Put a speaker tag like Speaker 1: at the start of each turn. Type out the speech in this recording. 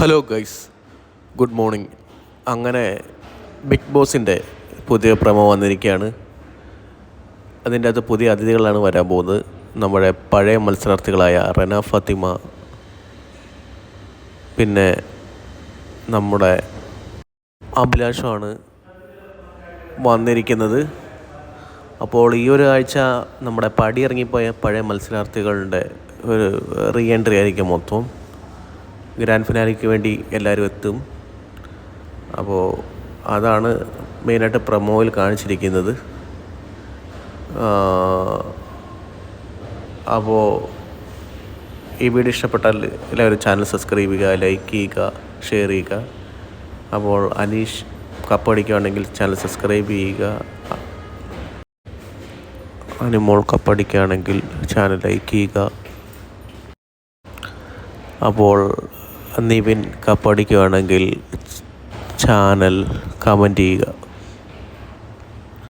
Speaker 1: Hello guys good morning അങ്ങനെ big ബോസിന്റെ പുതിയ പ്രമോ വന്നിരിക്കുകയാണ്. അതിന്റെ അകത്ത് പുതിയ അതിഥികളാണ് വരാൻ പോകുന്നത്. നമ്മുടെ പഴയ മത്സരാർത്ഥികളായ റന ഫത്തിമ പിന്നെ നമ്മുടെ അഭിലാഷമാണ് വന്നിരിക്കുന്നത്. അപ്പോൾ ഈ ഒരു ആഴ്ച നമ്മുടെ പടി ഇറങ്ങിപ്പോയ പഴയ മത്സരാർത്ഥികളുടെ ഒരു റീ എൻട്രി ആയിരിക്കും മൊത്തം. ഗ്രാൻഡ് ഫിനാലിക്ക് വേണ്ടി എല്ലാവരും എത്തും. അപ്പോൾ അതാണ് മെയിനായിട്ട് പ്രമോയിൽ കാണിച്ചിരിക്കുന്നത്. അപ്പോൾ ഈ വീഡിയോ ഇഷ്ടപ്പെട്ടാൽ എല്ലാവരും ചാനൽ സബ്സ്ക്രൈബ് ചെയ്യുക ലൈക്ക് ചെയ്യുക ഷെയർ ചെയ്യുക. അപ്പോൾ അനീഷ് കപ്പ് അടിക്കുകയാണെങ്കിൽ ചാനൽ സബ്സ്ക്രൈബ് ചെയ്യുക. അനുമോൾ കപ്പടിക്കുകയാണെങ്കിൽ ചാനൽ ലൈക്ക് ചെയ്യുക. അപ്പോൾ നിവിൻ കപ്പടിക്കുകയാണെങ്കിൽ ചാനൽ കമന്റ് ചെയ്യുക.